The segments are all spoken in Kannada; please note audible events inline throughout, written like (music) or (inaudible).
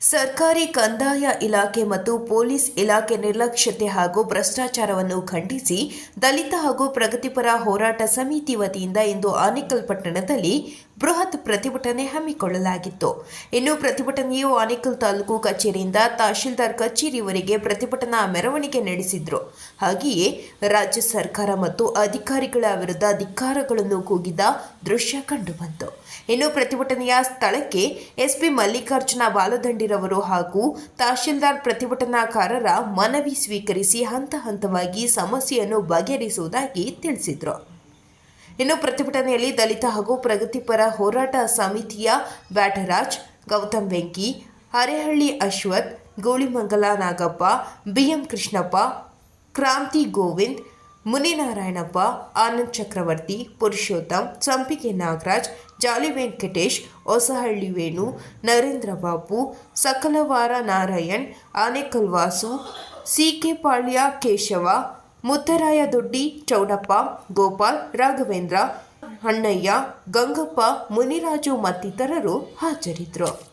ಸರ್ಕಾರಿ ಕಂದಾಯ ಇಲಾಖೆ ಮತ್ತು ಪೊಲೀಸ್ ಇಲಾಖೆ ನಿರ್ಲಕ್ಷ್ಯತೆ ಹಾಗೂ ಭ್ರಷ್ಟಾಚಾರವನ್ನು ಖಂಡಿಸಿ ದಲಿತ ಹಾಗೂ ಪ್ರಗತಿಪರ ಹೋರಾಟ ಸಮಿತಿ ವತಿಯಿಂದ ಇಂದು ಆನೇಕಲ್ ಪಟ್ಟಣದಲ್ಲಿ ಬೃಹತ್ ಪ್ರತಿಭಟನೆ ಹಮ್ಮಿಕೊಳ್ಳಲಾಗಿತ್ತು. ಇನ್ನು ಪ್ರತಿಭಟನೆಯು ಆನೇಕಲ್ ತಾಲೂಕು ಕಚೇರಿಯಿಂದ ತಹಶೀಲ್ದಾರ್ ಕಚೇರಿವರೆಗೆ ಪ್ರತಿಭಟನಾ ಮೆರವಣಿಗೆ ನಡೆಸಿದ್ರು. ಹಾಗೆಯೇ ರಾಜ್ಯ ಸರ್ಕಾರ ಮತ್ತು ಅಧಿಕಾರಿಗಳ ವಿರುದ್ಧ ಧಿಕ್ಕಾರಗಳನ್ನು ಕೂಗಿದ ದೃಶ್ಯ ಕಂಡುಬಂತು ಇನ್ನು ಪ್ರತಿಭಟನೆಯ ಸ್ಥಳಕ್ಕೆ ಎಸ್ಪಿ ಮಲ್ಲಿಕಾರ್ಜುನ ಬಾಲದಂಡಿರವರು ಹಾಗೂ ತಹಶೀಲ್ದಾರ್ ಪ್ರತಿಭಟನಾಕಾರರ ಮನವಿ ಸ್ವೀಕರಿಸಿ ಹಂತ ಹಂತವಾಗಿ ಸಮಸ್ಯೆಯನ್ನು ಬಗೆಹರಿಸುವುದಾಗಿ ತಿಳಿಸಿದರು. ಇನ್ನು ಪ್ರತಿಭಟನೆಯಲ್ಲಿ ದಲಿತ ಹಾಗೂ ಪ್ರಗತಿಪರ ಹೋರಾಟ ಸಮಿತಿಯ ಬ್ಯಾಟರಾಜ್, ಗೌತಮ್ ವೆಂಕಿ, ಅರೆಹಳ್ಳಿ ಅಶ್ವಥ್, ಗೋಳಿಮಂಗಲ ನಾಗಪ್ಪ, ಬಿಎಂ ಕೃಷ್ಣಪ್ಪ, ಕ್ರಾಂತಿ ಗೋವಿಂದ್ ಮುನಿನಾರಾಯಣಪ್ಪ, ಆನಂದ್ ಚಕ್ರವರ್ತಿ, ಪುರುಷೋತ್ತಮ್, ಸಂಪಿಗೆ ನಾಗರಾಜ್, ಜಾಲಿ ವೆಂಕಟೇಶ್, ಹೊಸಹಳ್ಳಿ ವೇಣು, ನರೇಂದ್ರ ಬಾಬು ಸಕಲವಾರ ನಾರಾಯಣ್, ಆನೇಕಲ್ ವಾಸು, ಸಿಕೆ ಪಾಳ್ಯ, ಕೇಶವ ಮುತ್ತರಾಯ ದೊಡ್ಡಿ ಚೌಡಪ್ಪ, ಗೋಪಾಲ್, ರಾಘವೇಂದ್ರ, ಅಣ್ಣಯ್ಯ, ಗಂಗಪ್ಪ, ಮುನಿರಾಜು ಮತ್ತಿತರರು ಹಾಜರಿದ್ದರು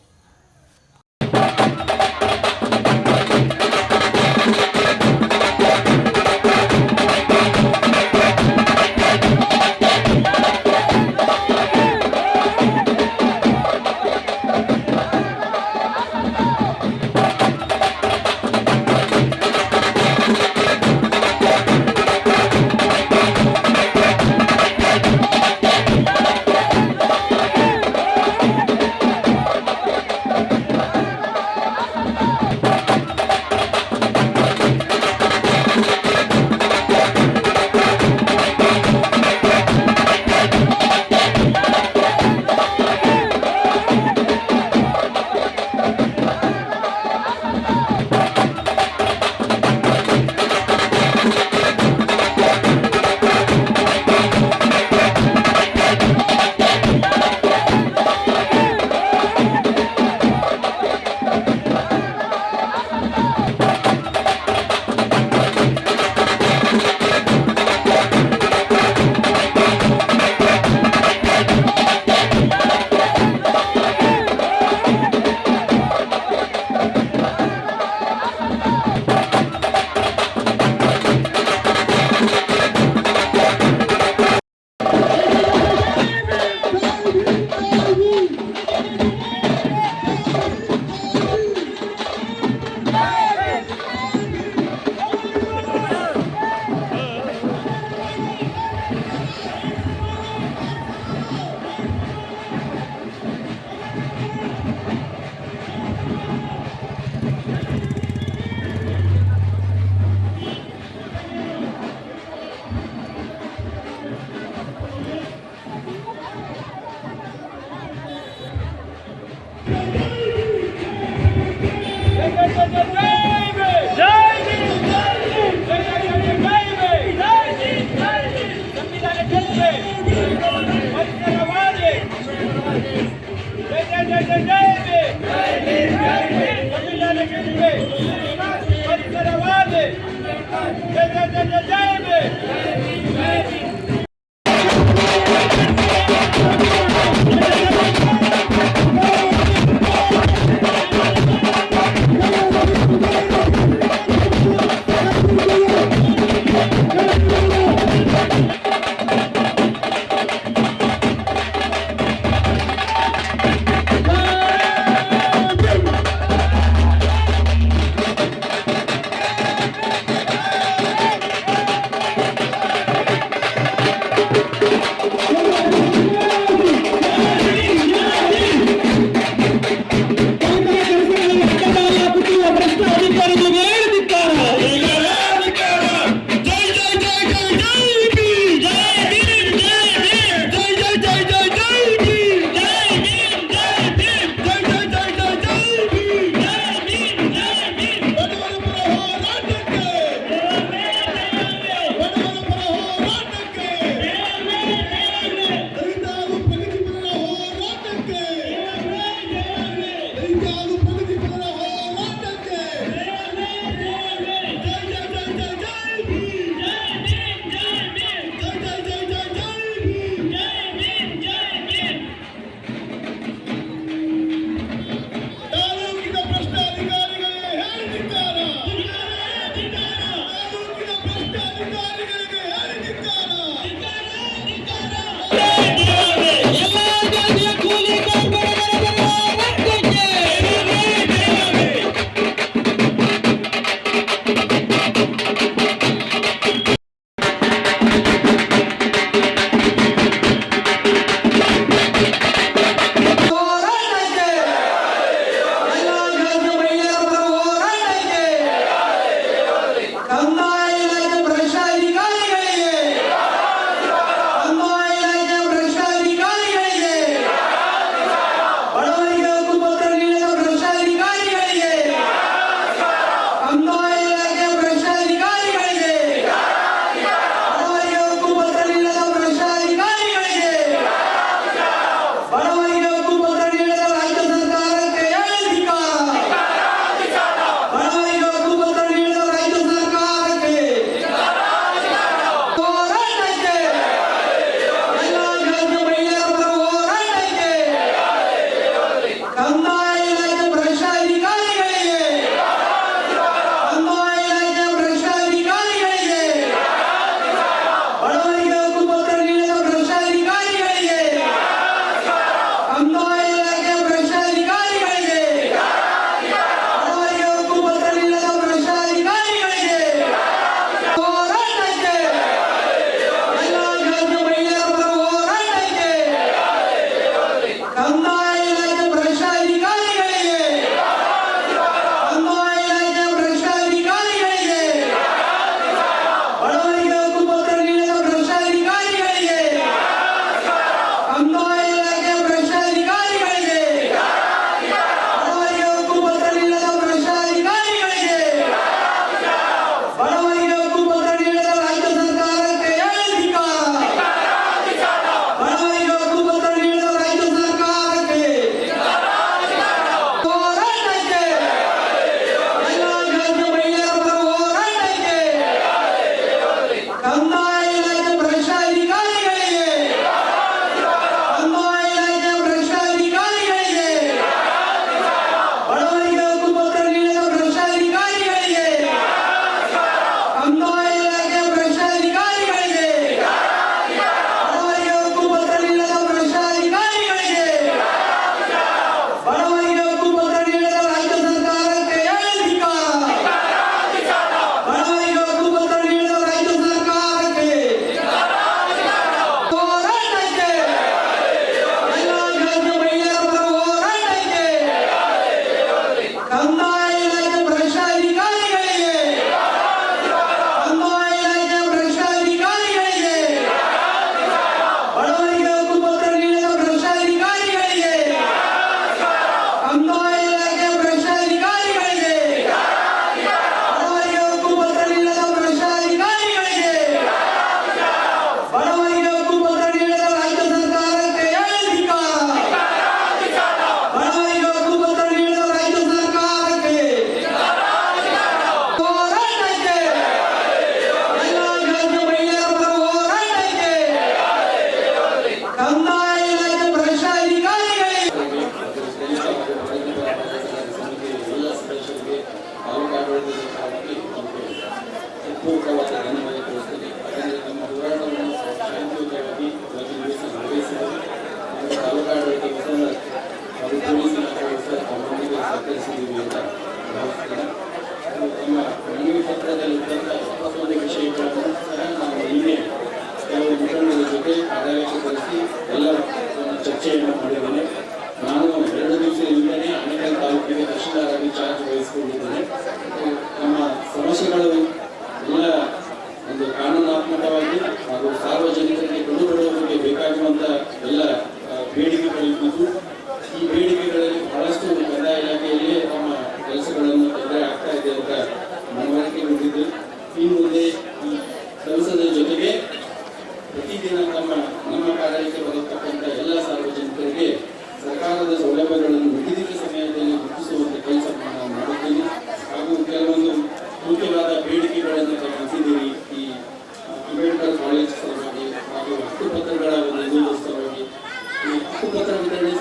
ಪತ್ರ ವಿತರಣೆ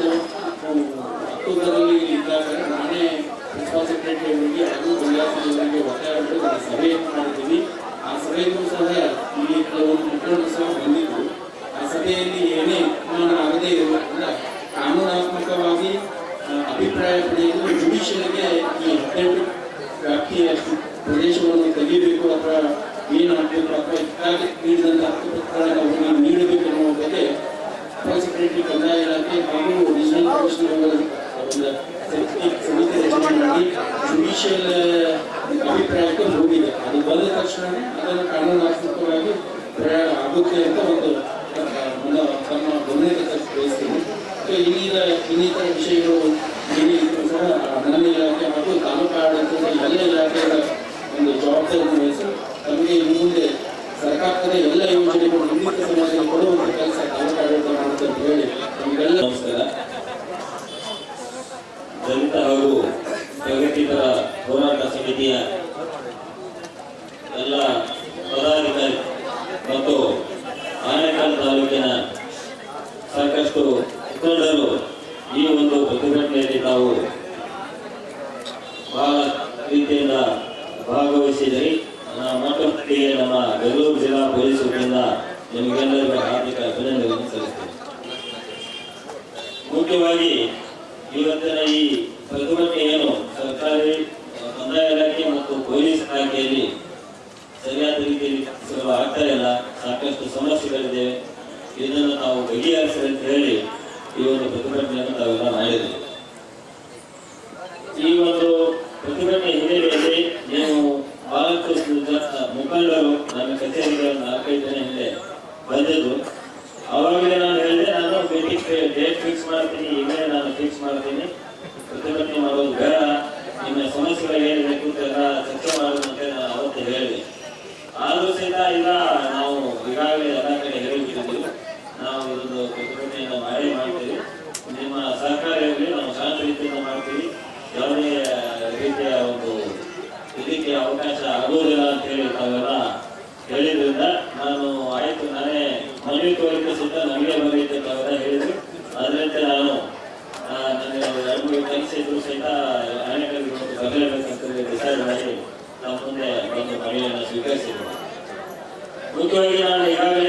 ಅಕ್ಟೋಬರಲ್ಲಿ ಇದ್ದಾಗ ನಾನೇ ಪ್ರಿನ್ಸಿಪಾಲ್ ಸೆಕ್ರೆಟರಿ ಅವರಿಗೆ ಹಾಗೂ ಜಿಲ್ಲಾಧಿಕಾರಿಗಳಿಗೆ ಒತ್ತಾಯ ಮಾಡಿ Thank you. ಶಾಖೆಯಲ್ಲಿ ಸರಿಯಾದ ರೀತಿಯಲ್ಲಿ ಕೆಲಸಗಳು ಆಗ್ತಾ ಇಲ್ಲ ಸಾಕಷ್ಟು ಸಮಸ್ಯೆಗಳಿದೆ. ಇದನ್ನು ನಾವು ಬಗೆಹರಿಸಲು ಹೇಳಿ ಈ ಒಂದು ಪ್ರತಿಭಟನೆಯನ್ನು ತಾವೆಲ್ಲ ಮಲ್ಲಿಗೆ ಕೋರಿಕೆ ಸುತ್ತ ನಮಗೆ ಬಂದೈತೆ ಅಂತ ಹೇಳಿದ್ರು. ಅದರಂತೆ ನಾನು ನನಗೆ ಎರಡು ಮೂರು ಕೆಲಸ ಸಹಿತ ಅರಣ್ಯಗಳಿಗೆ ಬರಲೇಬೇಕಂತ ಡಿಸೈಡ್ ಮಾಡಿ ನಾವು ಮುಂದೆ ಒಂದು ಮನೆಯನ್ನು ಸ್ವೀಕರಿಸಿದ್ದೆ ಮುಖ್ಯವಾಗಿ ನಾನು ಈಗಾಗಲೇ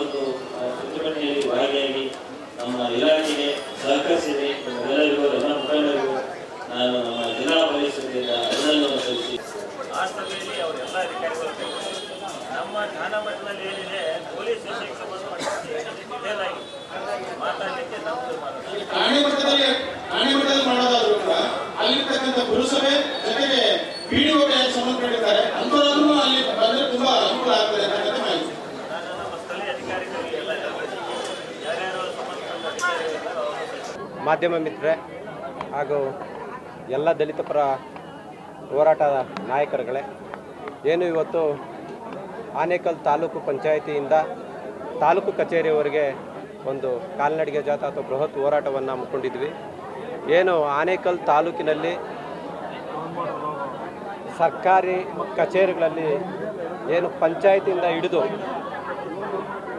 ಒಂದು ಪ್ರತಿಭಟನೆಯಲ್ಲಿ ಭಾಗಿಯಾಗಿ ನಮ್ಮ ಇಲಾಖೆಗೆ ಸಹಕರಿಸಿದೆ. ಎಲ್ಲರಿಗೂ ಎಲ್ಲ ಮುಖಂಡರಿಗೂ ನಾನು ನಮ್ಮ ಜಿಲ್ಲಾ ಪೊಲೀಸ್ ಅಭಿನಂದನೆ ಸಲ್ಲಿಸಿ ಆಸ್ಪತ್ರೆಯಲ್ಲಿ ಅವರೆಲ್ಲ ಅಧಿಕಾರಿಗಳು ನಮ್ಮ ಮಟ್ಟದಲ್ಲಿ ಏನಿದೆ ಪೊಲೀಸ್ ಡಿಟೇಲ್ ಆಗಿ ಮಾತಾಡಲಿಕ್ಕೆ ನಾವು ಮಾಡೋದು. ಠಾಣೆ ಮಟ್ಟದಲ್ಲಿ ಠಾಣೆ ಮಟ್ಟದಲ್ಲಿ ಮಾಡೋದಾದ್ರೂ ಕೂಡ ಅಲ್ಲಿರ್ತಕ್ಕಂಥ ಪುರಸಭೆ ಜೊತೆಗೆ ಪಿಡಿಒಗೆ ಸಂಬಂಧಪಟ್ಟಿದ್ದಾರೆ. ಅಂತವರಾದ್ರೂ ಅಲ್ಲಿ ಬಂದ್ರೆ ತುಂಬಾ ಅನುಕೂಲ ಆಗ್ತದೆ ಅಂತಕ್ಕಂಥ ಮಾಹಿತಿ ನಾನು ನಮ್ಮ ಸ್ಥಳೀಯ ಅಧಿಕಾರಿಗಳಿಗೆ ಎಲ್ಲ ಹೇಳ್ತೀನಿ. ಯಾರ್ಯಾರು ಸಂಬಂಧಪಟ್ಟ ಅಧಿಕಾರಿಗಳಿದ್ದಾರೆ ಅವರು ಮಾಧ್ಯಮ ಮಿತ್ರೆ ಹಾಗೂ ಎಲ್ಲ ದಲಿತ ಪರ ಹೋರಾಟದ ನಾಯಕರುಗಳೇ, ಏನು ಇವತ್ತು ಆನೇಕಲ್ ತಾಲೂಕು ಪಂಚಾಯಿತಿಯಿಂದ ತಾಲೂಕು ಕಚೇರಿಯವರಿಗೆ ಒಂದು ಕಾಲ್ನಡಿಗೆ ಜಾಥಾ ಅಥವಾ ಬೃಹತ್ ಹೋರಾಟವನ್ನು ಹಮ್ಮಿಕೊಂಡಿದ್ವಿ. ಏನು ಆನೇಕಲ್ ತಾಲೂಕಿನಲ್ಲಿ ಸರ್ಕಾರಿ ಕಚೇರಿಗಳಲ್ಲಿ ಏನು ಪಂಚಾಯತಿಯಿಂದ ಹಿಡಿದು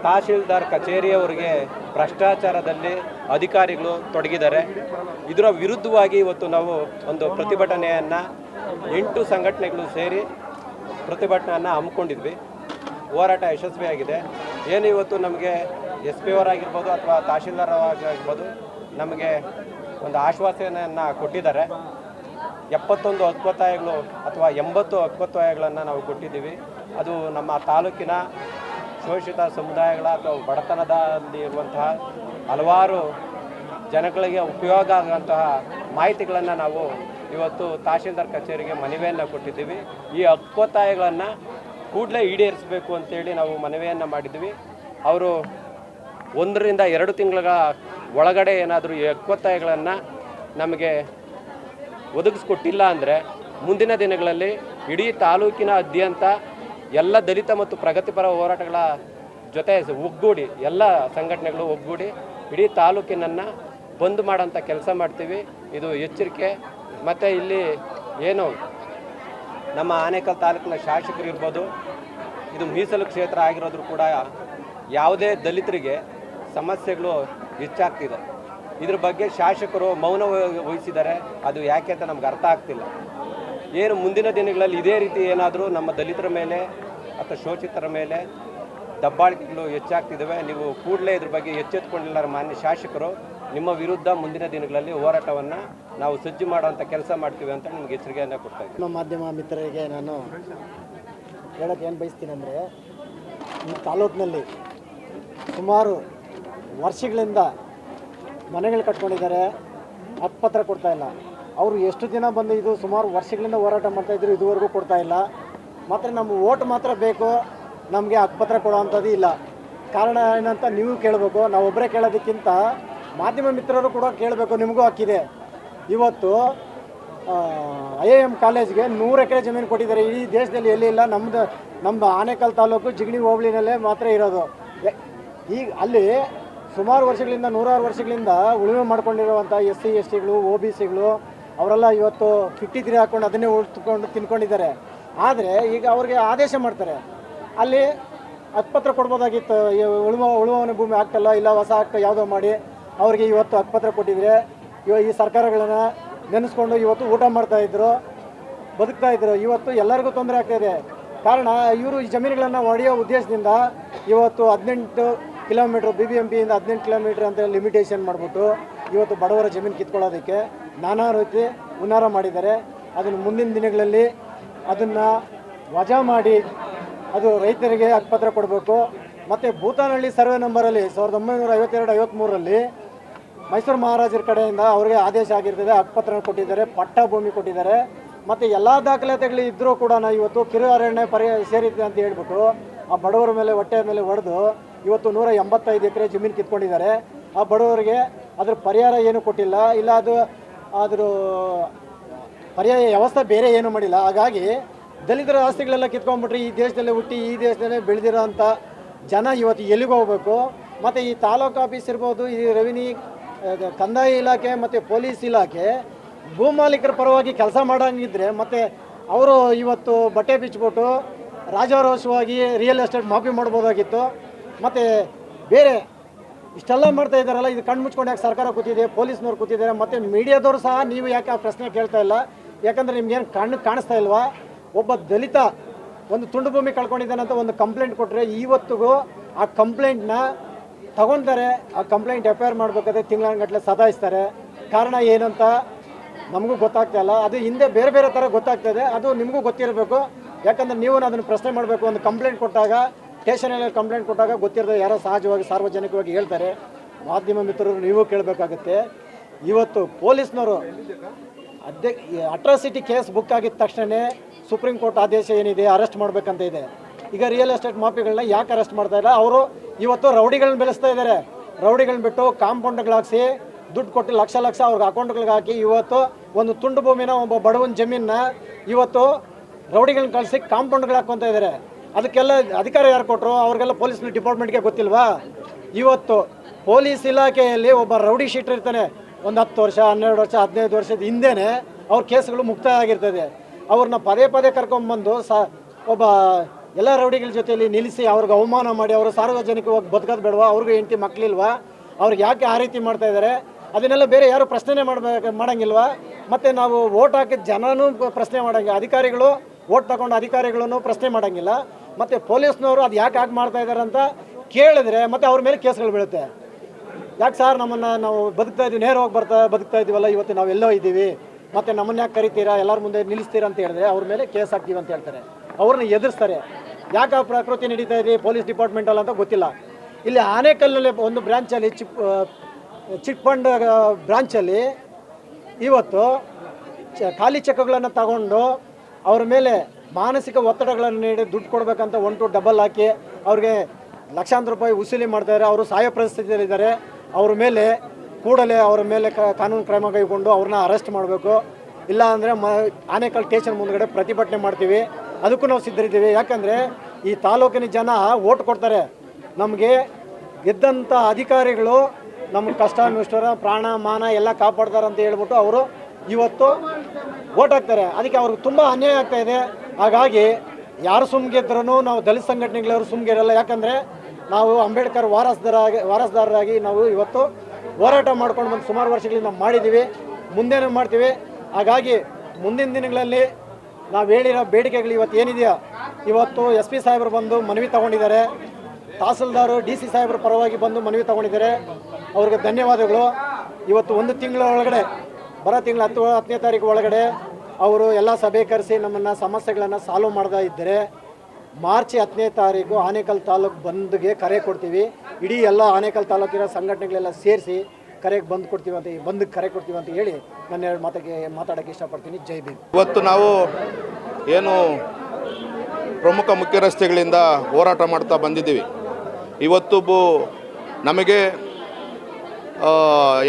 ತಹಶೀಲ್ದಾರ್ ಕಚೇರಿಯವರಿಗೆ ಭ್ರಷ್ಟಾಚಾರದಲ್ಲಿ ಅಧಿಕಾರಿಗಳು ತೊಡಗಿದ್ದಾರೆ. ಇದರ ವಿರುದ್ಧವಾಗಿ ಇವತ್ತು ನಾವು ಒಂದು ಪ್ರತಿಭಟನೆಯನ್ನು ಎಂಟು ಸಂಘಟನೆಗಳು ಸೇರಿ ಪ್ರತಿಭಟನೆಯನ್ನು ಹಮ್ಮಿಕೊಂಡಿದ್ವಿ. ಹೋರಾಟ ಯಶಸ್ವಿಯಾಗಿದೆ. ಏನು ಇವತ್ತು ನಮಗೆ ಎಸ್ ಪಿ ಅವರಾಗಿರ್ಬೋದು ಅಥವಾ ತಹಶೀಲ್ದಾರ್ ಆಗಿರ್ಬೋದು ನಮಗೆ ಒಂದು ಆಶ್ವಾಸನೆಯನ್ನು ಕೊಟ್ಟಿದ್ದಾರೆ. ಎಪ್ಪತ್ತೊಂದು ಹಕ್ಕೊತ್ತಾಯಗಳು ಅಥವಾ ಎಂಬತ್ತು ಹಕ್ಕೊತ್ತಾಯಗಳನ್ನು ನಾವು ಕೊಟ್ಟಿದ್ದೀವಿ. ಅದು ನಮ್ಮ ತಾಲೂಕಿನ ಶೋಷಿತ ಸಮುದಾಯಗಳ ಅಥವಾ ಬಡತನದಲ್ಲಿ ಇರುವಂತಹ ಹಲವಾರು ಜನಗಳಿಗೆ ಉಪಯೋಗ ಆಗುವಂತಹ ಮಾಹಿತಿಗಳನ್ನು ನಾವು ಇವತ್ತು ತಹಶೀಲ್ದಾರ್ ಕಚೇರಿಗೆ ಮನವಿಯನ್ನು ಕೊಟ್ಟಿದ್ದೀವಿ. ಈ ಹಕ್ಕೊತ್ತಾಯಗಳನ್ನು ಕೂಡಲೇ ಈಡೇರಿಸಬೇಕು ಅಂತೇಳಿ ನಾವು ಮನವಿಯನ್ನು ಮಾಡಿದ್ವಿ ಅವರು ಒಂದರಿಂದ ಎರಡು ತಿಂಗಳ ಒಳಗಡೆ ಏನಾದರೂ ಈ ಹಕ್ಕೊತ್ತಾಯಗಳನ್ನು ನಮಗೆ ಒದಗಿಸ್ಕೊಟ್ಟಿಲ್ಲ ಅಂದರೆ ಮುಂದಿನ ದಿನಗಳಲ್ಲಿ ಇಡೀ ತಾಲೂಕಿನಾದ್ಯಂತ ಎಲ್ಲ ದಲಿತ ಮತ್ತು ಪ್ರಗತಿಪರ ಹೋರಾಟಗಳ ಜೊತೆ ಒಗ್ಗೂಡಿ, ಎಲ್ಲ ಸಂಘಟನೆಗಳು ಒಗ್ಗೂಡಿ ಇಡೀ ತಾಲೂಕಿನನ್ನು ಬಂದ್ ಮಾಡೋಂಥ ಕೆಲಸ ಮಾಡ್ತೀವಿ. ಇದು ಎಚ್ಚರಿಕೆ. ಮತ್ತು ಇಲ್ಲಿ ಏನು ನಮ್ಮ ಆನೇಕಲ್ ತಾಲೂಕಿನ ಶಾಸಕರು ಇರ್ಬೋದು, ಇದು ಮೀಸಲು ಕ್ಷೇತ್ರ ಆಗಿರೋದ್ರೂ ಕೂಡ ಯಾವುದೇ ದಲಿತರಿಗೆ ಸಮಸ್ಯೆಗಳು ಹೆಚ್ಚಾಗ್ತಿದೆ. ಇದ್ರ ಬಗ್ಗೆ ಶಾಸಕರು ಮೌನ ವಹ- ವಹಿಸಿದ್ದಾರೆ. ಅದು ಯಾಕೆ ಅಂತ ನಮ್ಗೆ ಅರ್ಥ ಆಗ್ತಿಲ್ಲ. ಏನು ಮುಂದಿನ ದಿನಗಳಲ್ಲಿ ಇದೇ ರೀತಿ ಏನಾದರೂ ನಮ್ಮ ದಲಿತರ ಮೇಲೆ ಅಥವಾ ಶೋಷಿತರ ಮೇಲೆ ದಬ್ಬಾಳಿಕೆಗಳು ಹೆಚ್ಚಾಗ್ತಿದ್ದಾವೆ. ನೀವು ಕೂಡಲೇ ಇದ್ರ ಬಗ್ಗೆ ಎಚ್ಚೆತ್ತುಕೊಂಡಿಲ್ಲ ಮಾನ್ಯ ಶಾಸಕರು, ನಿಮ್ಮ ವಿರುದ್ಧ ಮುಂದಿನ ದಿನಗಳಲ್ಲಿ ಹೋರಾಟವನ್ನು ನಾವು ಸಜ್ಜು ಮಾಡುವಂಥ ಕೆಲಸ ಮಾಡ್ತೀವಿ ಅಂತ ನಿಮ್ಗೆ ಎಚ್ಚರಿಕೆಯನ್ನು ಕೊಡ್ತಾ ಇದ್ದೀನಿ. ನಮ್ಮ ಮಾಧ್ಯಮ ಮಿತ್ರರಿಗೆ ನಾನು ಹೇಳೋಕ್ಕೆ ಏನು ಬಯಸ್ತೀನಿ ಅಂದರೆ ಈ ತಾಲೂಕಿನಲ್ಲಿ ಸುಮಾರು ವರ್ಷಗಳಿಂದ ಮನೆಗಳು ಕಟ್ಕೊಂಡಿದ್ದಾರೆ. ಹಕ್ಕುಪತ್ರ ಕೊಡ್ತಾ ಇಲ್ಲ. ಅವರು ಎಷ್ಟು ದಿನ ಬಂದು ಇದು ಸುಮಾರು ವರ್ಷಗಳಿಂದ ಹೋರಾಟ ಮಾಡ್ತಾಯಿದ್ರು ಇದುವರೆಗೂ ಕೊಡ್ತಾ ಇಲ್ಲ. ಮಾತ್ರ ನಮ್ಮ ಓಟ್ ಮಾತ್ರ ಬೇಕು, ನಮಗೆ ಹಕ್ಕುಪತ್ರ ಕೊಡೋ ಅಂಥದ್ದು ಇಲ್ಲ. ಕಾರಣ ಏನಂತ ನೀವು ಕೇಳಬೇಕು, ನಾವು ಒಬ್ಬರೇ ಕೇಳೋದಕ್ಕಿಂತ ಮಾಧ್ಯಮ ಮಿತ್ರರು ಕೂಡ ಕೇಳಬೇಕು, ನಿಮಗೂ ಹಕ್ಕಿದೆ ಇವತ್ತು ಐ ಎ ಎಂ ಕಾಲೇಜ್ಗೆ ನೂರು ಎಕರೆ ಜಮೀನು ಕೊಟ್ಟಿದ್ದಾರೆ. ಈ ದೇಶದಲ್ಲಿ ಎಲ್ಲಿ ಇಲ್ಲ ನಮ್ಮದು ನಮ್ಮ ಆನೇಕಲ್ ತಾಲೂಕು ಜಿಗಣಿ ಹೋಬಳಿನಲ್ಲೇ ಮಾತ್ರ ಇರೋದು. ಈಗ ಅಲ್ಲಿ ಸುಮಾರು ವರ್ಷಗಳಿಂದ, ನೂರಾರು ವರ್ಷಗಳಿಂದ ಉಳುಮೆ ಮಾಡ್ಕೊಂಡಿರುವಂಥ ಎಸ್ ಸಿ, ಎಸ್ ಟಿಗಳು ಒ ಬಿ ಸಿಗಳು ಅವರೆಲ್ಲ ಇವತ್ತು ಫಿಫ್ಟಿ ತ್ರೀ ಹಾಕೊಂಡು ಅದನ್ನೇ ಉಳ್ಕೊಂಡು ತಿನ್ಕೊಂಡಿದ್ದಾರೆ. ಆದರೆ ಈಗ ಅವ್ರಿಗೆ ಆದೇಶ ಮಾಡ್ತಾರೆ. ಅಲ್ಲಿ ಹತ್ಪತ್ರ ಕೊಡ್ಬೋದಾಗಿತ್ತು. ಉಳುವ ಉಳುವವನ ಭೂಮಿ ಆಗ್ತಲ್ಲ, ಇಲ್ಲ ಹೊಸ ಆಗ್ತಾ, ಯಾವುದೋ ಮಾಡಿ ಅವ್ರಿಗೆ ಇವತ್ತು ಹತ್ಪತ್ರ ಕೊಟ್ಟಿದ್ರೆ ಇವಾಗ ಈ ಸರ್ಕಾರಗಳನ್ನ ನೆನೆಸ್ಕೊಂಡು ಇವತ್ತು ಊಟ ಮಾಡ್ತಾ ಇದ್ರು, ಬದುಕ್ತಾ ಇದ್ರು. ಇವತ್ತು ಎಲ್ಲರಿಗೂ ತೊಂದರೆ ಆಗ್ತಾಯಿದೆ ಕಾರಣ ಇವರು ಈ ಜಮೀನುಗಳನ್ನು ಒಡೆಯೋ ಉದ್ದೇಶದಿಂದ ಇವತ್ತು ಹದಿನೆಂಟು ಕಿಲೋಮೀಟ್ರ್ ಬಿ ಬಿ ಎಂ ಪಿಯಿಂದ ಹದಿನೆಂಟು ಕಿಲೋಮೀಟ್ರ್ ಅಂತ ಲಿಮಿಟೇಷನ್ ಮಾಡಿಬಿಟ್ಟು ಇವತ್ತು ಬಡವರ ಜಮೀನು ಕಿತ್ಕೊಳ್ಳೋದಕ್ಕೆ ನಾನಾ ರೀತಿ ಹುನ್ನಾರ ಮಾಡಿದ್ದಾರೆ. ಅದನ್ನು ಮುಂದಿನ ದಿನಗಳಲ್ಲಿ ಅದನ್ನು ವಜಾ ಮಾಡಿ ಅದು ರೈತರಿಗೆ ಹಕ್ಕುಪತ್ರ ಕೊಡಬೇಕು. ಮತ್ತು ಭೂತಾನಹಳ್ಳಿ ಸರ್ವೆ ನಂಬರಲ್ಲಿ ಸಾವಿರದ ಒಂಬೈನೂರ ಐವತ್ತೆರಡು ಐವತ್ತ್ಮೂರರಲ್ಲಿ ಮೈಸೂರು ಮಹಾರಾಜರ ಕಡೆಯಿಂದ ಅವರಿಗೆ ಆದೇಶ ಆಗಿರ್ತದೆ ಹಕ್ಕುಪತ್ರ ಕೊಟ್ಟಿದ್ದಾರೆ ಪಟ್ಟ ಭೂಮಿ ಕೊಟ್ಟಿದ್ದಾರೆ. ಮತ್ತು ಎಲ್ಲ ದಾಖಲಾತಿಗಳು ಇದ್ದರೂ ಕೂಡ ನಾವು ಇವತ್ತು ಕಿರು ಅರಣ್ಯ ಪರಿ ಸೇರಿದೆ ಅಂತ ಹೇಳ್ಬಿಟ್ಟು ಆ ಬಡವರ ಮೇಲೆ ಹೊಟ್ಟೆ ಮೇಲೆ ಹೊಡೆದು ಇವತ್ತು ನೂರ ಎಂಬತ್ತೈದು ಎಕರೆ ಜಮೀನು ಕಿತ್ಕೊಂಡಿದ್ದಾರೆ. ಆ ಬಡವರಿಗೆ ಅದ್ರ ಪರಿಹಾರ ಏನು ಕೊಟ್ಟಿಲ್ಲ. ಇಲ್ಲ ಅದು ಅದ್ರ ಪರ್ಯಾಯ ವ್ಯವಸ್ಥೆ ಬೇರೆ ಏನೂ ಮಾಡಿಲ್ಲ. ಹಾಗಾಗಿ ದಲಿತರ ಆಸ್ತಿಗಳೆಲ್ಲ ಕಿತ್ಕೊಂಡ್ಬಿಟ್ರೆ ಈ ದೇಶದಲ್ಲೇ ಹುಟ್ಟಿ, ಈ ದೇಶದಲ್ಲೇ ಬೆಳೆದಿರೋ ಅಂಥ ಜನ ಇವತ್ತು ಎಲ್ಲಿಗೆ ಹೋಗಬೇಕು? ಮತ್ತು ಈ ತಾಲೂಕು ಆಫೀಸ್ ಇರ್ಬೋದು, ಈ ರೆವಿನ್ಯೂ ಕಂದಾಯ ಇಲಾಖೆ ಮತ್ತು ಪೊಲೀಸ್ ಇಲಾಖೆ ಭೂಮಾಲೀಕರ ಪರವಾಗಿ ಕೆಲಸ ಮಾಡೋಂಗಿದ್ರೆ ಮತ್ತು ಅವರು ಇವತ್ತು ಬಟ್ಟೆ ಬಿಚ್ಚಿಬಿಟ್ಟು ರಾಜಾರೋಷವಾಗಿ ರಿಯಲ್ ಎಸ್ಟೇಟ್ ಮಾಫಿ ಮಾಡ್ಬೋದಾಗಿತ್ತು. ಮತ್ತು ಬೇರೆ ಇಷ್ಟೆಲ್ಲ ಮಾಡ್ತಾ ಇದ್ದಾರಲ್ಲ, ಇದು ಕಣ್ಣು ಮುಚ್ಕೊಂಡು ಯಾಕೆ ಸರ್ಕಾರ ಕೂತಿದೆ, ಪೊಲೀಸ್ನವ್ರು ಕೂತಿದ್ದಾರೆ, ಮತ್ತು ಮೀಡಿಯಾದವರು ಸಹ ನೀವು ಯಾಕೆ ಆ ಪ್ರಶ್ನೆ ಕೇಳ್ತಾ ಇಲ್ಲ? ಯಾಕಂದರೆ ನಿಮ್ಗೇನು ಕಣ್ಣು ಕಾಣಿಸ್ತಾ ಇಲ್ವಾ? ಒಬ್ಬ ದಲಿತ ಒಂದು ತುಂಡು ಭೂಮಿ ಕಳ್ಕೊಂಡಿದ್ದಾನೆ ಅಂತ ಒಂದು ಕಂಪ್ಲೇಂಟ್ ಕೊಟ್ಟರೆ ಇವತ್ತಿಗೂ ಆ ಕಂಪ್ಲೇಂಟ್ನ ತಗೊಂತಾರೆ ಆ ಕಂಪ್ಲೇಂಟ್ ಎಫ್ ಐ ಆರ್ ಮಾಡಬೇಕಾದ್ರೆ ತಿಂಗಳಗಟ್ಟಲೆ ಸದಾಯಿಸ್ತಾರೆ ಕಾರಣ ಏನಂತ ನಮಗೂ ಗೊತ್ತಾಗ್ತಾ ಇಲ್ಲ. ಅದು ಹಿಂದೆ ಬೇರೆ ಬೇರೆ ಥರ ಗೊತ್ತಾಗ್ತದೆ ಅದು ನಿಮಗೂ ಗೊತ್ತಿರಬೇಕು. ಯಾಕಂದರೆ ನೀವು ಅದನ್ನು ಪ್ರಶ್ನೆ ಮಾಡಬೇಕು. ಒಂದು ಕಂಪ್ಲೇಂಟ್ ಕೊಟ್ಟಾಗ ಸ್ಟೇಷನಲ್ಲಿ ಕಂಪ್ಲೇಂಟ್ ಕೊಟ್ಟಾಗ ಗೊತ್ತಿರೋದು ಯಾರೋ ಸಹಜವಾಗಿ, ಸಾರ್ವಜನಿಕವಾಗಿ ಹೇಳ್ತಾರೆ. ಮಾಧ್ಯಮ ಮಿತ್ರರು ನೀವು ಕೇಳಬೇಕಾಗುತ್ತೆ. ಇವತ್ತು ಪೊಲೀಸ್ನವರು ಅದೇ ಅಟ್ರಾಸಿಟಿ ಕೇಸ್ ಬುಕ್ ಆಗಿದ ತಕ್ಷಣವೇ ಸುಪ್ರೀಂ ಕೋರ್ಟ್ ಆದೇಶ ಏನಿದೆ ಅರೆಸ್ಟ್ ಮಾಡಬೇಕಂತ ಇದೆ. ಈಗ ರಿಯಲ್ ಎಸ್ಟೇಟ್ ಮಾಫಿಗಳನ್ನ ಯಾಕೆ ಅರೆಸ್ಟ್ ಮಾಡ್ತಾ ಇಲ್ಲ ಅವರು ಇವತ್ತು ರೌಡಿಗಳನ್ನ ಬೆಳೆಸ್ತಾ ಇದ್ದಾರೆ. ರೌಡಿಗಳನ್ನ ಬಿಟ್ಟು ಕಾಂಪೌಂಡ್ಗಳಾಗಿಸಿ ದುಡ್ಡು ಕೊಟ್ಟು ಲಕ್ಷ ಲಕ್ಷ ಅವ್ರಿಗೆ ಅಕೌಂಟ್ಗಳಿಗೆ ಹಾಕಿ ಇವತ್ತು ಒಂದು ತುಂಡು ಭೂಮಿನ, ಒಬ್ಬ ಬಡವನ ಜಮೀನನ್ನ ಇವತ್ತು ರೌಡಿಗಳನ್ನ ಕಳಿಸಿ ಕಾಂಪೌಂಡ್ಗಳು ಹಾಕ್ಕೊತಾ ಇದ್ದಾರೆ. ಅದಕ್ಕೆಲ್ಲ ಅಧಿಕಾರ ಯಾರು ಕೊಟ್ಟರು ಅವ್ರಿಗೆಲ್ಲ ಪೊಲೀಸ್ ಡಿಪಾರ್ಟ್ಮೆಂಟ್ಗೆ ಗೊತ್ತಿಲ್ವಾ? ಇವತ್ತು ಪೊಲೀಸ್ ಇಲಾಖೆಯಲ್ಲಿ ಒಬ್ಬ ರೌಡಿ ಶೀಟರ್ ಇರ್ತಾನೆ. ಒಂದು ಹತ್ತು ವರ್ಷ, ಹನ್ನೆರಡು ವರ್ಷ, ಹದಿನೈದು ವರ್ಷದ ಹಿಂದೆನೇ ಅವ್ರ ಕೇಸ್ಗಳು ಮುಕ್ತಾಯ ಆಗಿರ್ತದೆ ಅವ್ರನ್ನ ಪದೇ ಪದೇ ಕರ್ಕೊಂಡ್ಬಂದು ಸ, ಒಬ್ಬ ಎಲ್ಲ ರೌಡಿಗಳ ಜೊತೆಯಲ್ಲಿ ನಿಲ್ಲಿಸಿ ಅವ್ರಿಗೆ ಅವಮಾನ ಮಾಡಿ ಅವರು ಸಾರ್ವಜನಿಕವಾಗಿ ಬದುಕೋದು ಬೇಡವಾ? ಅವ್ರಿಗೂ ಹೆಂಡತಿ ಮಕ್ಕಳಿಲ್ವಾ ಅವ್ರಿಗೆ ಯಾಕೆ ಆ ರೀತಿ ಮಾಡ್ತಾ ಇದ್ದಾರೆ ಅದನ್ನೆಲ್ಲ ಬೇರೆ ಯಾರು ಪ್ರಶ್ನೆ ಮಾಡಬೇಕು, ಮಾಡೋಂಗಿಲ್ವಾ? ಮತ್ತು ನಾವು ಓಟ್ ಹಾಕಿದ ಜನನೂ ಪ್ರಶ್ನೆ ಮಾಡೋಂಗಿಲ್ಲ ಅಧಿಕಾರಿಗಳು ಓಟ್ ತಗೊಂಡು ಅಧಿಕಾರಿಗಳನ್ನು ಪ್ರಶ್ನೆ ಮಾಡಂಗಿಲ್ಲ. ಮತ್ತು ಪೊಲೀಸ್ನವರು ಅದು ಯಾಕೆ ಹಾಗೆ ಮಾಡ್ತಾ ಇದ್ದಾರೆ ಅಂತ ಕೇಳಿದ್ರೆ ಮತ್ತೆ ಅವ್ರ ಮೇಲೆ ಕೇಸ್ಗಳು ಬೀಳುತ್ತೆ. ಯಾಕೆ ಸರ್ ನಮ್ಮನ್ನು ನಾವು ಬದುಕ್ತಾ ಇದ್ದೀವಿ ನೇರವಾಗಿ ಬರ್ತಾ, ಬದುಕ್ತಾ ಇದ್ದೀವಲ್ಲ, ಇವತ್ತು ಎಲ್ಲೋ ಇದ್ದೀವಿ. ಮತ್ತು ನಮ್ಮನ್ನ ಯಾಕೆ ಕರಿತೀರಾ, ಎಲ್ಲರ ಮುಂದೆ ನಿಲ್ಲಿಸ್ತೀರಾ ಅಂತ ಹೇಳಿದ್ರೆ ಅವ್ರ ಮೇಲೆ ಕೇಸ್ ಹಾಕ್ತೀವಿ ಅಂತ ಹೇಳ್ತಾರೆ. ಅವ್ರನ್ನ ಎದುರಿಸ್ತಾರೆ. ಯಾಕೆ ಆ ಪ್ರಕೃತಿ ನಡೀತಾ ಇದೆ, ಪೊಲೀಸ್ ಅಲ್ಲ ಅಂತ ಗೊತ್ತಿಲ್ಲ. ಇಲ್ಲಿ ಆನೇಕಲ್ನಲ್ಲಿ ಒಂದು ಬ್ರಾಂಚಲ್ಲಿ ಚಿಪ್ ಚಿಟ್ ಫಂಡ್ ಬ್ರಾಂಚಲ್ಲಿ ಇವತ್ತು ಖಾಲಿ ಚೆಕ್ಗಳನ್ನು ತಗೊಂಡು ಅವ್ರ ಮೇಲೆ ಮಾನಸಿಕ ಒತ್ತಡಗಳನ್ನು ನೀಡಿ ದುಡ್ಡು ಕೊಡಬೇಕಂತ ಒನ್ ಟು ಡಬಲ್ ಹಾಕಿ ಅವ್ರಿಗೆ ಲಕ್ಷಾಂತರ ರೂಪಾಯಿ ವಸೂಲಿ ಮಾಡ್ತಾರೆ ಅವರು ಸಾಯೋ ಪರಿಸ್ಥಿತಿಯಲ್ಲಿದ್ದಾರೆ ಅವ್ರ ಮೇಲೆ ಕೂಡಲೇ ಅವರ ಮೇಲೆ ಕಾನೂನು ಕ್ರಮ ಕೈಗೊಂಡು ಅವ್ರನ್ನ ಅರೆಸ್ಟ್ ಮಾಡಬೇಕು. ಇಲ್ಲ ಅಂದರೆ ಮ ಆನೇಕಲ್ ಸ್ಟೇಷನ್ ಮುಂದ್ಗಡೆ ಪ್ರತಿಭಟನೆ ಮಾಡ್ತೀವಿ. ಅದಕ್ಕೂ ನಾವು ಸಿದ್ಧರಿದ್ದೀವಿ. ಯಾಕಂದರೆ ಈ ತಾಲೂಕಿನ ಜನ ಓಟ್ ಕೊಡ್ತಾರೆ. ನಮಗೆ ಗೆದ್ದಂಥ ಅಧಿಕಾರಿಗಳು ನಮ್ಮ ಕಷ್ಟ ನಿಷ್ಠರ ಪ್ರಾಣ, ಮಾನ ಎಲ್ಲ ಕಾಪಾಡ್ತಾರೆ ಅಂತ ಹೇಳ್ಬಿಟ್ಟು ಅವರು ಇವತ್ತು ಓಟ್ ಹಾಕ್ತಾರೆ. ಅದಕ್ಕೆ ಅವ್ರಿಗೆ ತುಂಬ ಅನ್ಯಾಯ ಆಗ್ತಾಯಿದೆ ಹಾಗಾಗಿ ಯಾರು ಸುಮ್ಗೆದ್ರೂ ನಾವು ದಲಿತ ಸಂಘಟನೆಗಳವರು ಸುಮ್ಗಿರಲ್ಲ ಯಾಕಂದರೆ ನಾವು ಅಂಬೇಡ್ಕರ್ ವಾರಸ್ದಾರಾಗಿ ವಾರಸ್ದಾರರಾಗಿ ನಾವು ಇವತ್ತು ಹೋರಾಟ ಮಾಡ್ಕೊಂಡು ಬಂದು ಸುಮಾರು ವರ್ಷಗಳಿಂದ ಮಾಡಿದ್ದೀವಿ. ಮುಂದೇನೂ ಮಾಡ್ತೀವಿ. ಹಾಗಾಗಿ ಮುಂದಿನ ದಿನಗಳಲ್ಲಿ ನಾವು ಹೇಳಿರೋ ಬೇಡಿಕೆಗಳು ಇವತ್ತು ಏನಿದೆಯಾ, ಇವತ್ತು ಎಸ್ ಪಿ ಸಾಹೇಬರು ಬಂದು ಮನವಿ ತಗೊಂಡಿದ್ದಾರೆ. ತಹಸೀಲ್ದಾರು, ಡಿ ಸಿ ಸಾಹೇಬರ ಪರವಾಗಿ ಬಂದು ಮನವಿ ತಗೊಂಡಿದ್ದಾರೆ. ಅವ್ರಿಗೆ ಧನ್ಯವಾದಗಳು. ಇವತ್ತು ಒಂದು ತಿಂಗಳ ಒಳಗಡೆ, ಬರೋ ತಿಂಗಳ ಹತ್ತು ಹತ್ತನೇ ತಾರೀಕು ಒಳಗಡೆ ಅವರು ಎಲ್ಲ ಸಭೆ ಕರೆಸಿ ನಮ್ಮನ್ನು ಸಮಸ್ಯೆಗಳನ್ನು ಸಾಲ್ವ್ ಮಾಡ್ತಾ ಇದ್ದರೆ ಮಾರ್ಚ್ ಹತ್ತನೇ ತಾರೀಕು ಆನೇಕಲ್ ತಾಲೂಕು ಬಂದ್ಗೆ ಕರೆ ಕೊಡ್ತೀವಿ. ಇಡೀ ಎಲ್ಲ ಆನೇಕಲ್ ತಾಲೂಕಿನ ಸಂಘಟನೆಗಳೆಲ್ಲ ಸೇರಿಸಿ ಕರೆಗೆ ಬಂದು ಕೊಡ್ತೀವಿ ಅಂತ ಬಂದ್ಗೆ ಕರೆ ಕೊಡ್ತೀವಿ ಅಂತ ಹೇಳಿ ನನ್ನ ಎರಡು ಮಾತಿಗೆ ಮಾತಾಡೋಕ್ಕೆ ಇಷ್ಟಪಡ್ತೀನಿ. ಜೈ ಭೀಮ್. ಇವತ್ತು ನಾವು ಏನು ಪ್ರಮುಖ ಮುಖ್ಯ ರಸ್ತೆಗಳಿಂದ ಹೋರಾಟ ಮಾಡ್ತಾ ಬಂದಿದ್ದೀವಿ. ಇವತ್ತು ನಮಗೆ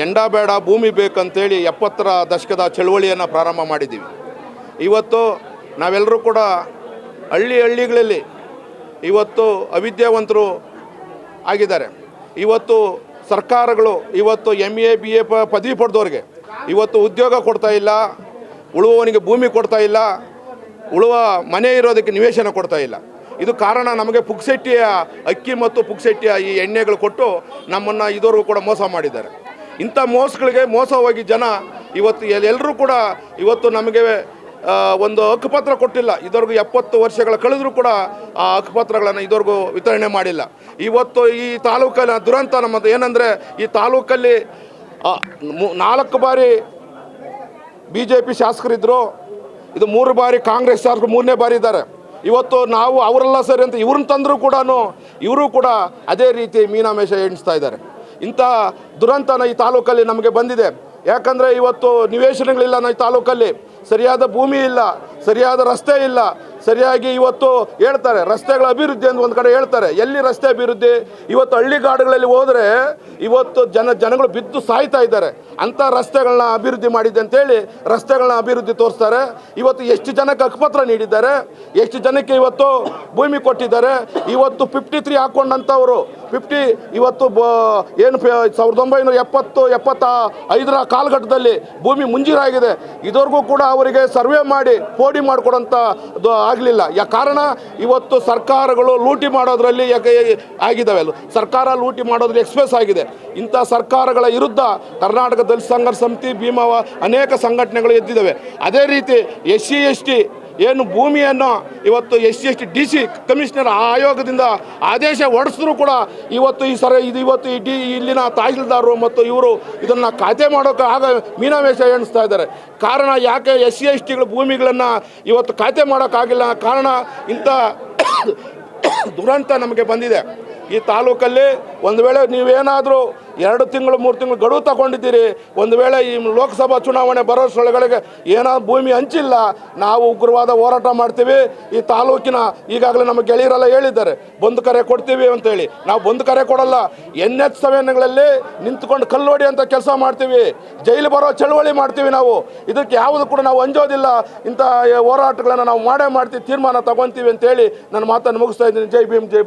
ಎಂಡ ಬೇಡ ಭೂಮಿ ಬೇಕಂತೇಳಿ ಎಪ್ಪತ್ತರ ದಶಕದ ಚಳುವಳಿಯನ್ನು ಪ್ರಾರಂಭ ಮಾಡಿದ್ದೀವಿ. ಇವತ್ತು ನಾವೆಲ್ಲರೂ ಕೂಡ ಹಳ್ಳಿ ಹಳ್ಳಿಗಳಲ್ಲಿ ಇವತ್ತು ಅವಿದ್ಯಾವಂತರು ಆಗಿದ್ದಾರೆ. ಇವತ್ತು ಸರ್ಕಾರಗಳು, ಇವತ್ತು ಎಂ ಎ ಬಿ ಎ ಪದವಿ ಪಡೆದವ್ರಿಗೆ ಇವತ್ತು ಉದ್ಯೋಗ ಕೊಡ್ತಾ ಇಲ್ಲ, ಉಳುವವನಿಗೆ ಭೂಮಿ ಕೊಡ್ತಾ ಇಲ್ಲ, ಉಳುವ ಮನೆ ಇರೋದಕ್ಕೆ ನಿವೇಶನ ಕೊಡ್ತಾ ಇಲ್ಲ. ಇದು ಕಾರಣ ನಮಗೆ ಪುಕ್ಸೆಟ್ಟಿಯ ಅಕ್ಕಿ ಮತ್ತು ಪುಕ್ಸೆಟ್ಟಿಯ ಈ ಎಣ್ಣೆಗಳು ಕೊಟ್ಟು ನಮ್ಮನ್ನು ಇದುವರೆಗೂ ಕೂಡ ಮೋಸ ಮಾಡಿದ್ದಾರೆ. ಇಂಥ ಮೋಸಗಳಿಗೆ ಮೋಸವಾಗಿ ಜನ ಇವತ್ತು ಎಲ್ಲರೂ ಕೂಡ ಇವತ್ತು ನಮಗೆ ಒಂದು ಹಕ್ಕುಪತ್ರ ಕೊಟ್ಟಿಲ್ಲ. ಇದುವರೆಗೂ ಎಪ್ಪತ್ತು ವರ್ಷಗಳ ಕಳೆದರೂ ಕೂಡ ಆ ಹಕ್ಕುಪತ್ರಗಳನ್ನು ಇದುವರೆಗೂ ವಿತರಣೆ ಮಾಡಿಲ್ಲ. ಇವತ್ತು ಈ ತಾಲೂಕಿನ ದುರಂತ ನಮ್ಮದು ಏನಂದರೆ, ಈ ತಾಲೂಕಲ್ಲಿ ನಾಲ್ಕು ಬಾರಿ ಬಿ ಜೆ ಪಿ ಶಾಸಕರಿದ್ದರು ಇದು ಮೂರು ಬಾರಿ ಕಾಂಗ್ರೆಸ್ ಶಾಸಕರು ಮೂರನೇ ಬಾರಿ ಇದ್ದಾರೆ. ಇವತ್ತು ನಾವು ಅವರೆಲ್ಲ ಸರಿ ಅಂತ ಇವ್ರನ್ನ ತಂದರೂ ಕೂಡ ಇವರು ಕೂಡ ಅದೇ ರೀತಿ ಮೀನಾಮೇಷ ಎಣಿಸ್ತಾ ಇದ್ದಾರೆ. ಇಂಥ ದುರಂತನ ಈ ತಾಲೂಕಲ್ಲಿ ನಮಗೆ ಬಂದಿದೆ. ಯಾಕಂದರೆ ಇವತ್ತು ನಿವೇಶನಗಳಿಲ್ಲ ನಮ್ಮ ತಾಲೂಕಲ್ಲಿ. ಸರಿಯಾದ ಭೂಮಿ ಇಲ್ಲ ಸರಿಯಾದ ರಸ್ತೆ ಇಲ್ಲ ಸರಿಯಾಗಿ ಇವತ್ತು ಹೇಳ್ತಾರೆ, ರಸ್ತೆಗಳ ಅಭಿವೃದ್ಧಿ ಅಂತ ಒಂದು ಕಡೆ ಹೇಳ್ತಾರೆ. ಎಲ್ಲಿ ರಸ್ತೆ ಅಭಿವೃದ್ಧಿ? ಇವತ್ತು ಹಳ್ಳಿಗಾಡುಗಳಲ್ಲಿ ಹೋದರೆ ಇವತ್ತು ಜನ, ಜನಗಳು ಬಿದ್ದು ಸಾಯ್ತಾ ಇದ್ದಾರೆ. ಅಂಥ ರಸ್ತೆಗಳನ್ನ ಅಭಿವೃದ್ಧಿ ಮಾಡಿದೆ ಅಂತೇಳಿ ರಸ್ತೆಗಳನ್ನ ಅಭಿವೃದ್ಧಿ ತೋರಿಸ್ತಾರೆ. ಇವತ್ತು ಎಷ್ಟು ಜನಕ್ಕೆ ಅಕ್ಪತ್ರ ನೀಡಿದ್ದಾರೆ? ಎಷ್ಟು ಜನಕ್ಕೆ ಇವತ್ತು ಭೂಮಿ ಕೊಟ್ಟಿದ್ದಾರೆ? ಇವತ್ತು ಫಿಫ್ಟಿ ತ್ರೀ ಹಾಕ್ಕೊಂಡಂಥವರು ಫಿಫ್ಟಿ ಇವತ್ತು ಬ, ಏನು ಸಾವಿರದ ಒಂಬೈನೂರ ಎಪ್ಪತ್ತು, ಎಪ್ಪತ್ತ ಐದರ ಕಾಲಘಟ್ಟದಲ್ಲಿ ಭೂಮಿ ಮುಂಜೀರಾಗಿದೆ. ಇದುವರೆಗೂ ಕೂಡ ಅವರಿಗೆ ಸರ್ವೆ ಮಾಡಿ, ಪೋಡಿ ಮಾಡಿಕೊಡೋಂಥ ಆಗಲಿಲ್ಲ. ಯಾ ಕಾರಣ ಇವತ್ತು ಸರ್ಕಾರಗಳು ಲೂಟಿ ಮಾಡೋದ್ರಲ್ಲಿ ಯಾಕೆ ಆಗಿದ್ದಾವೆ ಅಲ್ಲ ಸರ್ಕಾರ ಲೂಟಿ ಮಾಡೋದ್ರಲ್ಲಿ ಎಕ್ಸ್ಪ್ರೆಸ್ ಆಗಿದೆ. ಇಂಥ ಸರ್ಕಾರಗಳ ವಿರುದ್ಧ ಕರ್ನಾಟಕ ದಲಿತ ಸಂಘರ್ಷ ಸಮಿತಿ ಭೀಮಾವ ಅನೇಕ ಸಂಘಟನೆಗಳು ಎದ್ದಿದ್ದಾವೆ. ಅದೇ ರೀತಿ ಎಸ್ ಸಿ ಎಸ್ ಟಿ ಏನು ಭೂಮಿಯನ್ನು ಇವತ್ತು S C S T, D C commissioner ಆಯೋಗದಿಂದ ಆದೇಶ ಹೊಡೆಸಿದ್ರು ಕೂಡ ಇವತ್ತು ಈ ಸರ ಇದು ಇವತ್ತು ಈ ಡಿ ಇಲ್ಲಿನ ತಹಸೀಲ್ದಾರರು ಮತ್ತು ಇವರು ಇದನ್ನು ಖಾತೆ ಮಾಡೋಕೆ ಆಗ ಮೀನಾವೇಶ ಎಣಿಸ್ತಾ ಇದ್ದಾರೆ. ಕಾರಣ ಯಾಕೆ ಎಸ್ ಸಿ ಎಸ್ ಟಿಗಳ ಭೂಮಿಗಳನ್ನು ಇವತ್ತು ಖಾತೆ ಮಾಡೋಕ್ಕಾಗಿಲ್ಲ ಕಾರಣ ಇಂಥ (coughs) ದುರಂತ ನಮಗೆ ಬಂದಿದೆ. ಈ ತಾಲೂಕಲ್ಲಿ ಒಂದು ವೇಳೆ ನೀವೇನಾದರೂ ಎರಡು ತಿಂಗಳು, ಮೂರು ತಿಂಗಳು ಗಡುವು ತಗೊಂಡಿದ್ದೀರಿ. ಒಂದು ವೇಳೆ ಈ ಲೋಕಸಭಾ ಚುನಾವಣೆ ಬರೋಷ್ಟರೊಳಗಡೆ ಏನಾದ್ರು ಭೂಮಿ ಹಂಚಿಲ್ಲ, ನಾವು ಉಗ್ರವಾದ ಹೋರಾಟ ಮಾಡ್ತೀವಿ. ಈ ತಾಲೂಕಿನ ಈಗಾಗಲೇ ನಮ್ಮ ಗೆಳೆಯರೆಲ್ಲ ಹೇಳಿದ್ದಾರೆ, ಬಂದು ಕರೆ ಕೊಡ್ತೀವಿ ಅಂತೇಳಿ ನಾವು ಬಂದು ಕರೆ ಕೊಡಲ್ಲ ಎನ್ ಎಚ್ ಸೆವೆನ್ಗಳಲ್ಲಿ ನಿಂತ್ಕೊಂಡು ಕಲ್ಲೋಡಿ ಅಂತ ಕೆಲಸ ಮಾಡ್ತೀವಿ. ಜೈಲು ಬರೋ ಚಳುವಳಿ ಮಾಡ್ತೀವಿ ನಾವು. ಇದಕ್ಕೆ ಯಾವುದು ಕೂಡ ನಾವು ಅಂಜೋದಿಲ್ಲ. ಇಂಥ ಹೋರಾಟಗಳನ್ನು ನಾವು ಮಾಡೇ ಮಾಡ್ತೀವಿ, ತೀರ್ಮಾನ ಅಂತ ಅಂತೇಳಿ ನನ್ನ ಮಾತನ್ನು ಮುಗಿಸ್ತಾ ಇದ್ದೀನಿ. ಜೈ ಭೀಮ್, ಜೈ